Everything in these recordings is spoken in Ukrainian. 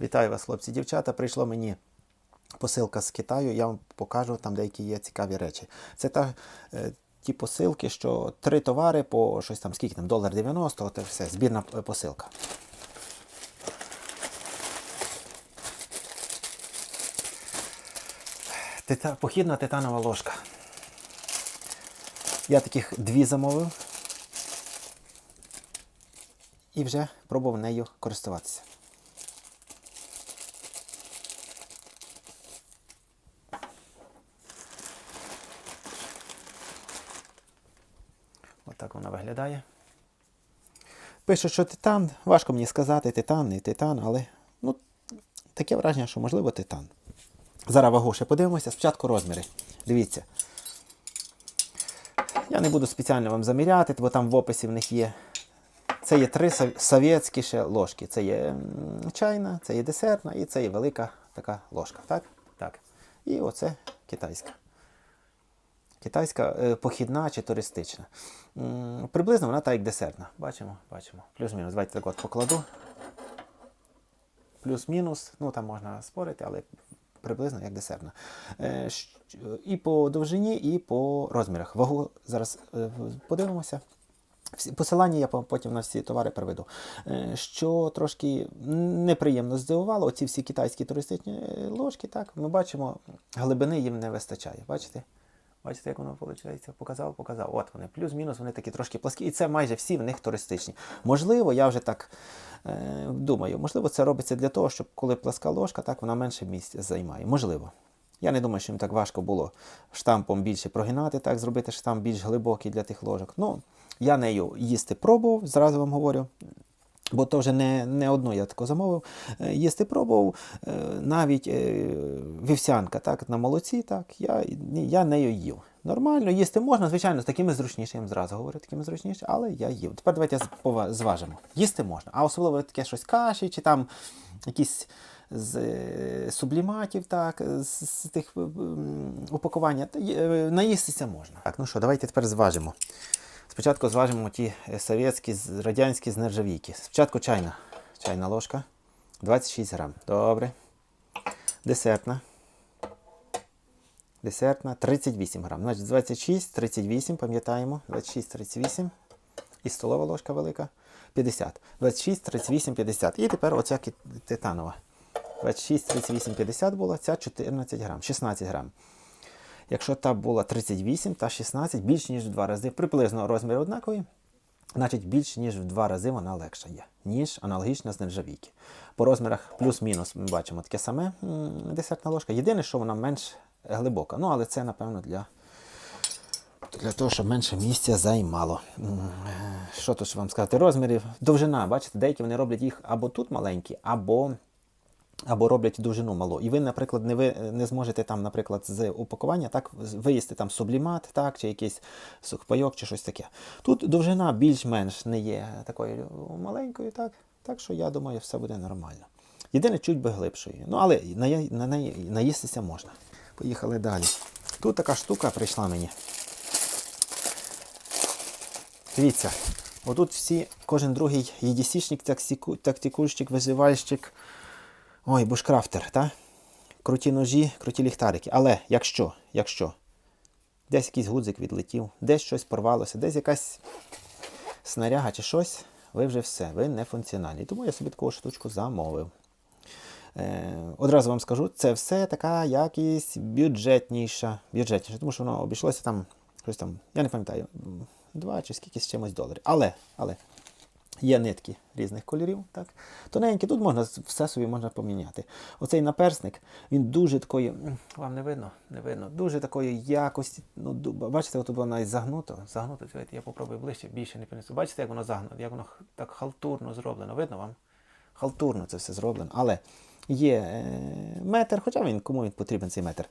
Вітаю вас, хлопці, дівчата. Прийшла мені посилка з Китаю. Я вам покажу там деякі є цікаві речі. Це та, е, ті посилки, що три товари по щось там, скільки там, долар 90, от все, збірна е, посилка. Тита, похідна титанова ложка. Я таких дві замовив. І вже пробував нею користуватися. Отак вона виглядає. Пише, що титан. Важко мені сказати, титан, не титан, але ну, таке враження, що можливо титан. Зараз вагу ще подивимося. Спочатку розміри. Дивіться. Я не буду спеціально вам заміряти, бо там в описі в них є. Це є три совєтські ще ложки. Це є чайна, це є десертна і це є велика така ложка. Так? Так. І оце китайська. Китайська е, похідна чи туристична. Приблизно вона так як десертна. Бачимо, бачимо. Плюс-мінус. Давайте так от покладу. Плюс-мінус. Ну там можна спорити, але приблизно як десертна. Е, І по довжині, і по розмірах. Вагу зараз е, подивимося. Посилання я потім на всі товари приведу. Що трошки неприємно здивувало, оці всі китайські туристичні ложки, так, ми бачимо, глибини їм не вистачає. Бачите? Бачите, як воно виходить? Показав, показав. От вони, плюс-мінус, вони такі трошки пласкі. І це майже всі в них туристичні. Можливо, я вже так е, думаю, можливо, це робиться для того, щоб коли пласка ложка, так вона менше місця займає. Можливо. Я не думаю, що їм так важко було штампом більше прогинати, так, зробити штамп більш глибокий для тих ложок. Ну, я нею їсти пробував, зразу вам говорю. Бо то вже не, не одну я тако замовив. Е, Їсти пробував е, навіть е, вівсянка так, на молоці, так, я, я нею їв. Нормально, їсти можна, звичайно, з такими зручніше, я зразу говорю, такими зручніше, але я їв. Тепер давайте зважимо. Їсти можна. А особливо таке щось каші, чи там якісь з субліматів, так, з, з тих упакування, наїстися можна. Так, ну що, давайте тепер зважимо. Спочатку зважимо ті е, совєтські, радянські з нержавійки. Спочатку чайна. Чайна ложка. 26 грам. Добре. Десертна. Десертна 38 грам. Значить 26, 38, пам'ятаємо. 26, 38. І столова ложка велика. 50. 26, 38, 50. І тепер оця титанова. 26, 38, 50 була, ця 14 грам, 16 грам. Якщо та була 38, та 16, більш ніж в два рази. Приблизно розміри однакові, значить більш ніж в два рази вона легша є, ніж аналогічна з нержавійки. По розмірах плюс-мінус ми бачимо таке саме десертна ложка. Єдине, що вона менш глибока. Ну, але це, напевно, для, для того, щоб менше місця займало. Е, Що тут вам сказати? Розмірів, довжина, бачите, деякі вони роблять їх або тут маленькі, або або роблять довжину малу. І ви, наприклад, не ви не зможете там, наприклад, з упакування так виїсти там сублімат, так, чи якийсь сухпайок, чи щось таке. Тут довжина більш-менш не є такою маленькою, так, так що я думаю, все буде нормально. Єдине, чуть би глибшою. Ну, але на, на неї наїстися можна. Поїхали далі. Тут така штука прийшла мені. Дивіться, отут всі, кожен другий єдісічник, тактику- тактикульщик, визивальщик, ой, бушкрафтер, та? Круті ножі, круті ліхтарики. Але якщо, якщо десь якийсь гудзик відлетів, десь щось порвалося, десь якась снаряга чи щось, ви вже все, ви не функціональні. Тому я собі таку штучку замовив. Е, одразу вам скажу, це все така якість бюджетніша, бюджетніша, тому що воно обійшлося там, щось там, я не пам'ятаю, два чи скільки з чимось доларів. Але, але є нитки різних кольорів, так? Тоненькі, тут можна все собі можна поміняти. Оцей наперсник, він дуже такої, вам не видно, не видно, дуже такої якості. Ну, бачите, от навіть загнуто, загнуто, давайте я попробую ближче, більше не принесу. Бачите, як воно загнуто, як воно так халтурно зроблено, видно вам? Халтурно це все зроблено. Але є е, метр, хоча він кому він потрібен цей метр.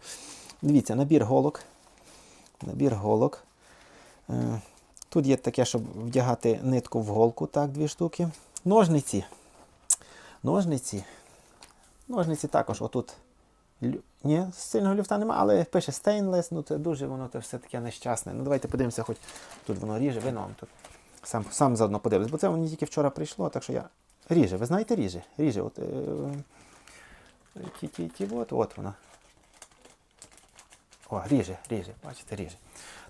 Дивіться, набір голок. Набір голок. Е, Тут є таке, щоб вдягати нитку в голку, так, дві штуки. Ножниці. Ножниці. Ножниці також отут. Ні, сильного люфта немає, але пише stainless, ну це дуже воно це все таке нещасне. Ну давайте подивимося, хоч тут воно ріже, видно вам тут. Сам, сам заодно подивлюсь, бо це мені тільки вчора прийшло, так що я. Ріже, ви знаєте, ріже. Ріже. От, е, ті, ті, ті, от, от вона. О, ріже, ріже, бачите, ріже.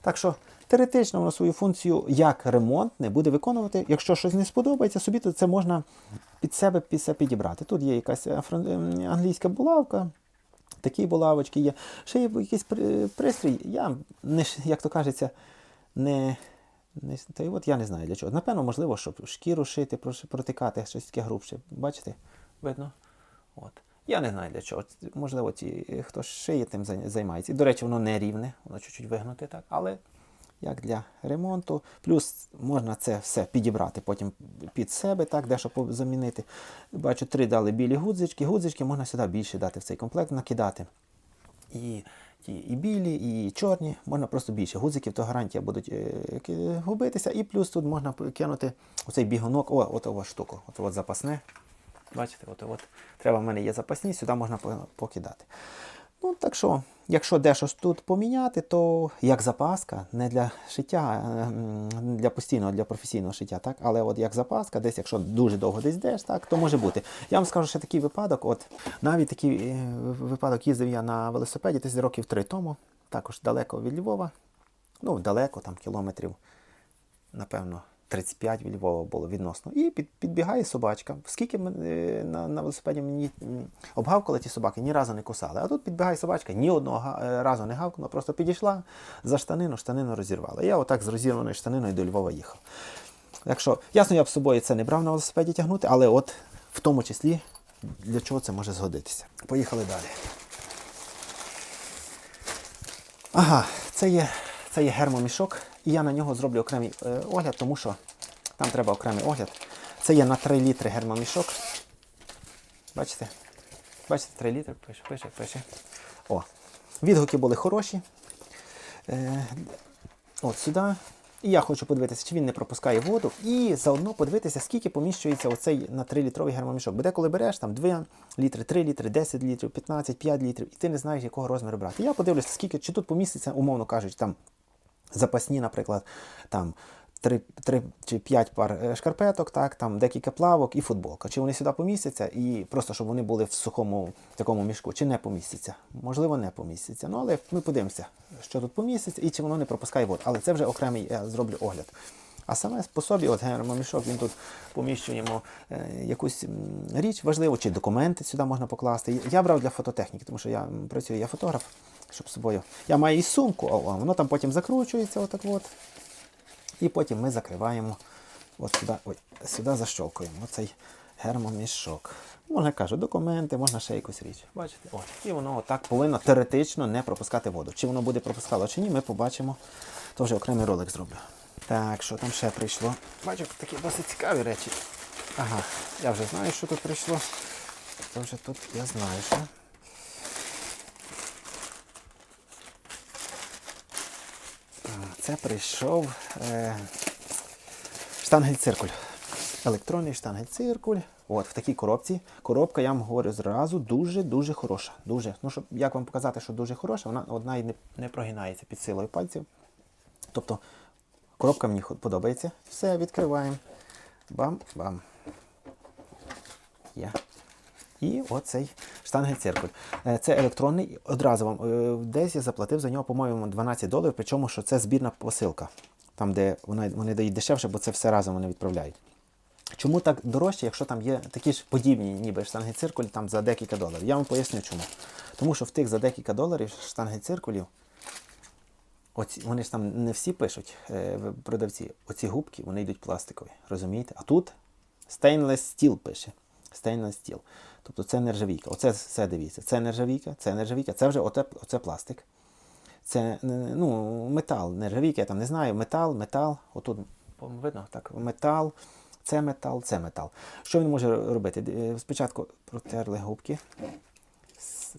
Так що теоретично воно свою функцію як ремонтне буде виконувати. Якщо щось не сподобається, собі то це можна під себе під підібрати. Тут є якась ем, англійська булавка, такі булавочки є. Ще є якийсь пристрій. Я не як то кажеться, не. Не, та й от я не знаю для чого. Напевно, можливо, щоб шкіру шити, протикати, щось таке грубше. Бачите? Видно? От. Я не знаю для чого. Можливо, ті, е, хто шиє, тим займається. І, до речі, воно не рівне, воно чуть-чуть вигнуте так, але як для ремонту. Плюс можна це все підібрати потім під себе, так, дещо замінити. Бачу, три дали білі гудзички. Гудзички можна сюди більше дати в цей комплект, накидати. І, ті, і білі, і чорні, можна просто більше. Гудзиків, то гарантія будуть е, губитися. І плюс тут можна кинути оцей бігунок, о, от штуку, от, от запасне. Бачите, от, от. треба в мене є запасні, сюди можна покидати. Ну, так що, якщо дещо ж тут поміняти, то як запаска, не для шиття, для постійного, для професійного шиття, так? але от як запаска, десь, якщо дуже довго десь йдеш, так, то може бути. Я вам скажу, що такий випадок, от навіть такий е, випадок їздив я на велосипеді десь років три тому, також далеко від Львова. Ну, далеко, там кілометрів, напевно, 35 від Львова було відносно. І під, підбігає собачка. Скільки мен- е, на, на велосипеді мені обгавкали ті собаки, ні разу не кусали. А тут підбігає собачка, ні одного е, разу не гавкнула, просто підійшла за штанину, штанину розірвала. Я отак з розірваною штаниною до Львова їхав. Так що, ясно, я б з собою це не брав на велосипеді тягнути, але от в тому числі для чого це може згодитися. Поїхали далі. Ага, це є, це є гермомішок, і я на нього зроблю окремий е, огляд, тому що там треба окремий огляд. Це є на 3 літри гермомішок. Бачите? Бачите, 3 літри, пише, пише, пише. О, відгуки були хороші. Е, от сюди. І я хочу подивитися, чи він не пропускає воду, і заодно подивитися, скільки поміщується оцей на 3-літровий гермомішок. Бо деколи береш там 2 літри, 3 літри, 10 літрів, 15, 5 літрів, і ти не знаєш, якого розміру брати. Я подивлюся, скільки, чи тут поміститься, умовно кажучи, там запасні, наприклад, там 3, 3 чи 5 пар е, шкарпеток, так, там декілька плавок і футболка. Чи вони сюди помістяться, і просто щоб вони були в сухому такому мішку, чи не помістяться. Можливо, не помістяться. Ну, але ми подивимося, що тут поміститься і чи воно не пропускає воду. Але це вже окремий я зроблю огляд. А саме по собі, от гермомішок, він тут поміщуємо е, якусь річ важливу, чи документи сюди можна покласти. Я брав для фототехніки, тому що я працюю, я фотограф, щоб собою. Я маю і сумку, а воно там потім закручується, отак от. І потім ми закриваємо от сюди, ой, сюди защолкуємо оцей гермомішок. Можна кажу, документи, можна ще якусь річ. Бачите? От. І воно отак повинно теоретично не пропускати воду. Чи воно буде пропускало, чи ні, ми побачимо. То вже окремий ролик зроблю. Так, що там ще прийшло? Бачу, такі досить цікаві речі. Ага, я вже знаю, що тут прийшло. То вже тут я знаю, що. Це прийшов е, штангель-циркуль. Електронний штангель-циркуль. От, в такій коробці. Коробка, я вам говорю зразу, дуже-дуже хороша. Дуже. Ну, щоб як вам показати, що дуже хороша, вона одна і не, не прогинається під силою пальців. Тобто коробка мені подобається. Все, відкриваємо. Бам-бам. Є. І оцей штангель-циркуль. Е, Це електронний. Одразу вам е, десь я заплатив за нього, по-моєму, 12 доларів, причому що це збірна посилка. Там, де вони, вони дають дешевше, бо це все разом вони відправляють. Чому так дорожче, якщо там є такі ж подібні, ніби штанги циркуль там за декілька доларів? Я вам поясню чому. Тому що в тих за декілька доларів штанги циркулів, оці, вони ж там не всі пишуть, е, продавці, оці губки вони йдуть пластикові. Розумієте? А тут stainless steel пише. Stainless steel. Тобто це нержавійка. Оце все дивіться. Це нержавійка, це нержавійка, це вже оте, оце пластик. Це е, ну, метал, нержавійка, я там не знаю, метал, метал. Отут видно так, метал, це метал, це метал. Що він може робити? Е, Спочатку протерли губки.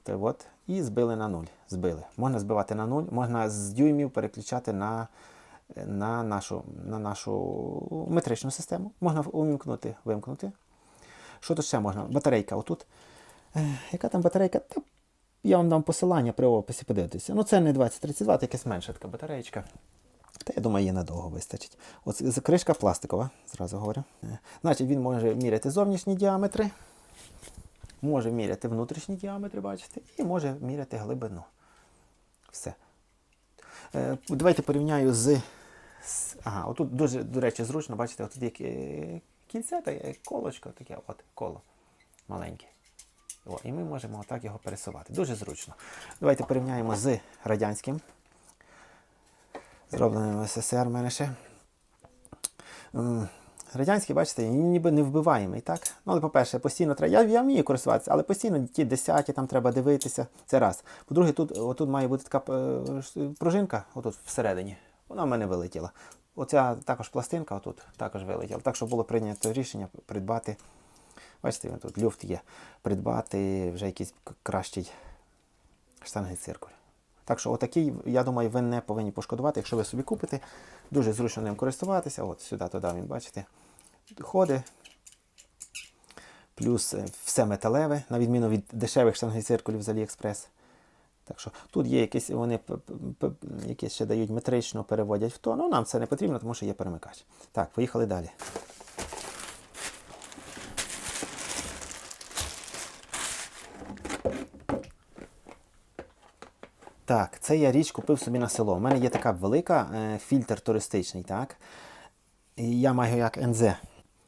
От, і збили на нуль. Збили. Можна збивати на нуль, можна з дюймів переключати на, на, нашу, на нашу метричну систему. Можна увімкнути, вимкнути. Що тут ще можна? Батарейка отут. Е, яка там батарейка? Та я вам дам посилання при описі подивитися. Ну, це не 2032, це якась менша така батареєчка. Та я думаю, її надовго вистачить. От кришка пластикова, зразу говорю. Е, Значить, він може міряти зовнішні діаметри. може міряти внутрішні діаметри, бачите, і може міряти глибину. Все. Е, давайте порівняю з. Ага, отут дуже, до речі, зручно, бачите, отут є кільце, та є колочко, таке от коло маленьке. О, і ми можемо отак його пересувати. Дуже зручно. Давайте порівняємо з радянським. Зробленим в СССР в мене ще. Радянський, бачите, ніби не вбиваємий, так? Ну, але, по-перше, постійно треба. Я, я вмію користуватися, але постійно ті десяті там треба дивитися. Це раз. По-друге, тут, отут має бути така е, пружинка, отут всередині. Вона в мене вилетіла. Оця також пластинка отут також вилетіла. Так що було прийнято рішення придбати. Бачите, він тут люфт є. Придбати вже якийсь кращий штангенциркуль. Так що отакий, я думаю, ви не повинні пошкодувати, якщо ви собі купите. Дуже зручно ним користуватися. От сюди, туди він, бачите, ходить. Плюс е, все металеве, на відміну від дешевих штангенциркулів з Aliexpress. Так що тут є якісь, вони якісь ще дають метрично, переводять в тон. Ну, нам це не потрібно, тому що є перемикач. Так, поїхали далі. Так, це я річ купив собі на село. У мене є така велика е, фільтр туристичний, так? І я маю як НЗ.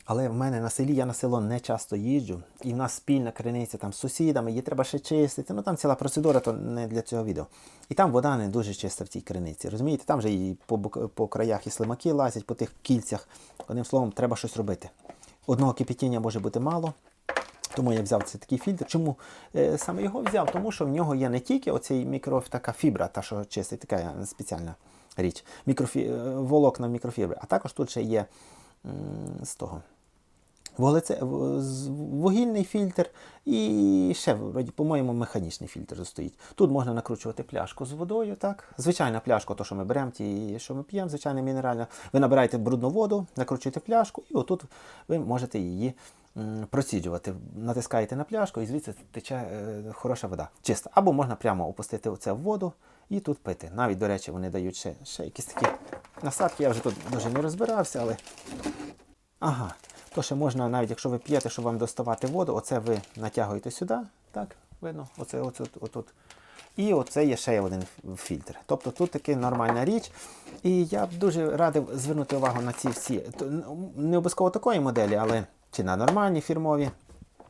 Але в мене на селі я на село не часто їжджу, і в нас спільна криниця там з сусідами, її треба ще чистити. Ну там ціла процедура, то не для цього відео. І там вода не дуже чиста в цій криниці. Розумієте, там же і по, по краях і слимаки лазять, по тих кільцях. Одним словом, треба щось робити. Одного кипятіння може бути мало. Тому я взяв цей такий фільтр. Чому е, саме його взяв? Тому що в нього є не тільки оцей мікро, така фібра, та що чистить, така спеціальна річ, мікрофі, е, волокна мікрофібри, а також тут ще є з того. Вуглеце, вугільний фільтр і ще, по-моєму, механічний фільтр стоїть. Тут можна накручувати пляшку з водою, так? Звичайна пляшка, то, що ми беремо, ті, що ми п'ємо, звичайна мінеральна. Ви набираєте брудну воду, накручуєте пляшку, і отут ви можете її проціджувати. Натискаєте на пляшку і звідси тече е, хороша вода, чиста. Або можна прямо опустити це в воду і тут пити. Навіть, до речі, вони дають ще, ще якісь такі насадки. Я вже тут дуже не розбирався, але. Ага. То ще можна, навіть якщо ви п'єте, щоб вам доставати воду, оце ви натягуєте сюди, так, видно, оце, оце отут. І оце є ще один фільтр. Тобто тут таки нормальна річ. І я б дуже радив звернути увагу на ці всі. Не обов'язково такої моделі, але чи на нормальні фірмові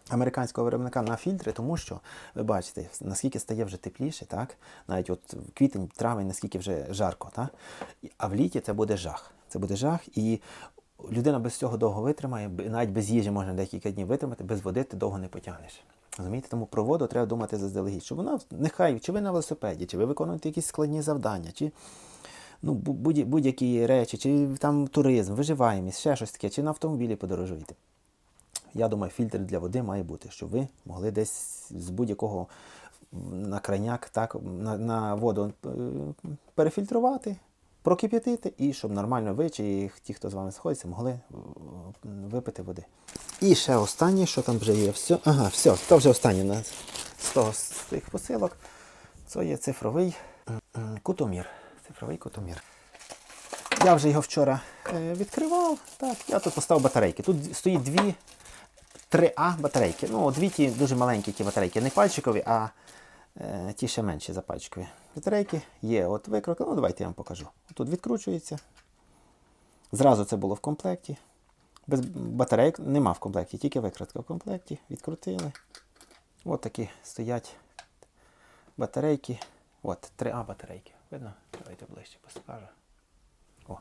американського виробника на фільтри, тому що ви бачите, наскільки стає вже тепліше, так? Навіть от квітень, травень, наскільки вже жарко, так? А в літі це буде жах. Це буде жах, і людина без цього довго витримає, навіть без їжі можна декілька днів витримати, без води ти довго не потягнеш. Розумієте, тому про воду треба думати заздалегідь, щоб вона нехай, чи ви на велосипеді, чи ви виконуєте якісь складні завдання, чи ну, бу- будь- будь-які речі, чи там туризм, виживаємість, ще щось таке, чи на автомобілі подорожуєте. Я думаю, фільтр для води має бути, щоб ви могли десь з будь-якого на крайняк так, на, на воду е, перефільтрувати, прокип'ятити і щоб нормально ви чи ті, хто з вами сходиться, могли е, випити води. І ще останнє, що там вже є. Все, ага, все, то вже останнє з того з тих посилок. Це є цифровий м, м, кутомір. Цифровий кутомір. Я вже його вчора е, відкривав. Так, я тут поставив батарейки. Тут стоїть дві 3А батарейки. Ну, дві ті дуже маленькі ті батарейки, не пальчикові, а е, ті ще менші за пальчикові. Батарейки є от викрутка. Ну, давайте я вам покажу. Тут відкручується. Зразу це було в комплекті. Без батарейок нема в комплекті, тільки викрутка в комплекті. Відкрутили. От такі стоять батарейки. От 3А батарейки. Видно? Давайте ближче покажу. О.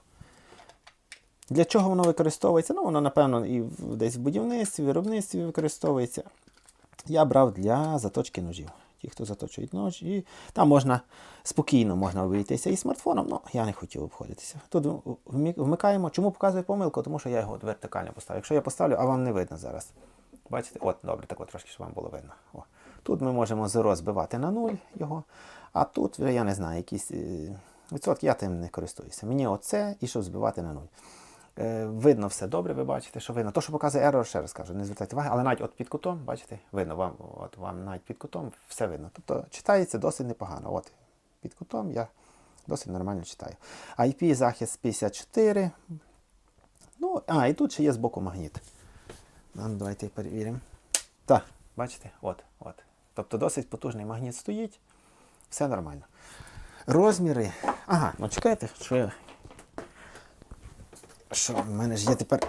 Для чого воно використовується? Ну, воно, напевно, і в- десь в будівництві, виробництві використовується. Я брав для заточки ножів. Ті, хто заточують нож, і там можна спокійно можна обійтися і смартфоном, але я не хотів обходитися. Тут вмикаємо. Чому показую помилку? Тому що я його вертикально поставив. Якщо я поставлю, а вам не видно зараз. Бачите? От, добре, так от трошки, щоб вам було видно. О. Тут ми можемо зеро збивати на нуль його, а тут, я не знаю, якісь е, відсотки, я тим не користуюся. Мені оце і щоб збивати на нуль. Е, видно все добре, ви бачите, що видно. То, що показує error, ще раз кажу, не звертайте уваги, але навіть от під кутом, бачите, видно, вам, от вам навіть під кутом все видно. Тобто читається досить непогано. От під кутом я досить нормально читаю. IP захист 54. Ну, а, і тут ще є збоку магніт. Ну, давайте перевіримо. Так, Бачите? От, от. Тобто досить потужний магніт стоїть. Все нормально. Розміри. Ага, ну чекайте, що я. Що в мене ж є тепер.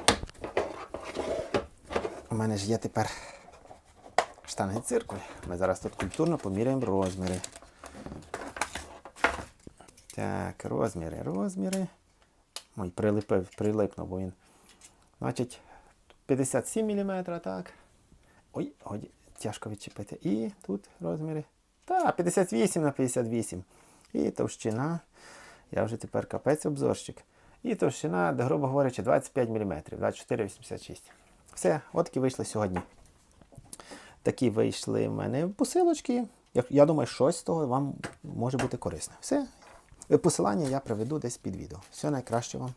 У мене ж є тепер штанги циркуль. Ми зараз тут культурно поміряємо розміри. Так, розміри, розміри. Ой, прилипив, прилипнув, бо він. Значить, 57 мм, так. Ой, годі, тяжко відчепити. І тут розміри. Та, 58 на 58. І товщина. Я вже тепер капець обзорщик. І товщина, грубо говорячи, 25 мм, 24,86. Все, от такі вийшли сьогодні. Такі вийшли в мене посилочки. Я, я думаю, щось з того вам може бути корисне. Все. Посилання я приведу десь під відео. Все найкраще вам.